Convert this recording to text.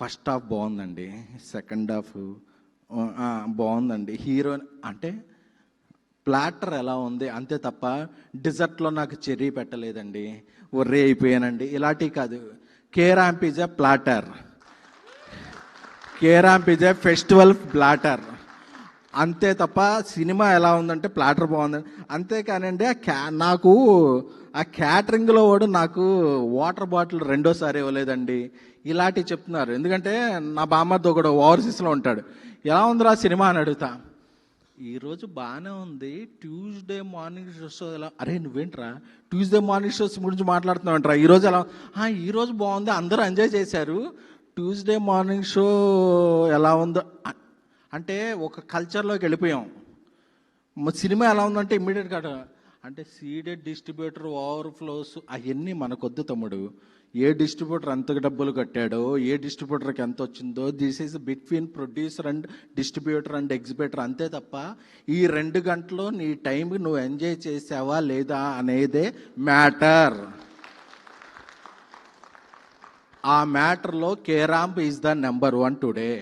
First half బాగుందండి second half బాగుందండి. Hero అంటే ప్లాటర్ ఎలా ఉంది? అంతే తప్ప డిజర్ట్లో నాకు చెర్రీ పెట్టలేదండి. ఒర్రే అయిపోయానండి. ఇలాంటివి కాదు. K Ramp is a platter. K Ramp is a festival platter. అంతే తప్ప సినిమా ఎలా ఉందంటే ప్లాటర్ బాగుంది. అంతేకానండి ఆ క్యా నాకు ఆ క్యాటరింగ్లో వాడు నాకు వాటర్ బాటిల్ రెండోసారి ఇవ్వలేదండి. ఇలాంటివి చెప్తున్నారు. ఎందుకంటే నా బామ్మతో ఒకడు ఓవర్సీస్లో ఉంటాడు. ఎలా ఉందిరా సినిమా అని అడుగుతా. ఈరోజు బాగానే ఉంది. ట్యూస్డే మార్నింగ్ షోస్ ఎలా అరే నువ్వేంట్రా? ట్యూస్డే మార్నింగ్ షోస్ గురించి మాట్లాడుతున్నావంట్రా? ఈరోజు ఎలా ఈరోజు బాగుంది. అందరూ ఎంజాయ్ చేశారు. ట్యూస్డే మార్నింగ్ షో ఎలా ఉందో అంటే ఒక కల్చర్లోకి వెళ్ళిపోయాం. సినిమా ఎలా ఉందంటే ఇమ్మీడియట్గా అంటే సీడెడ్ డిస్ట్రిబ్యూటర్ ఓవర్ఫ్లోస్ అవన్నీ మనకొద్దు తమ్ముడు. ఏ డిస్ట్రిబ్యూటర్ ఎంత డబ్బులు కట్టాడో ఏ డిస్ట్రిబ్యూటర్కి ఎంత వచ్చిందో this is between producer and distributor and exhibitor అంతే తప్ప ఈ రెండు గంటలు నీ టైంకి నువ్వు ఎంజాయ్ చేసావా లేదా అనేదే మ్యాటర్ ఆ మ్యాటర్లో K Ramp is the number one today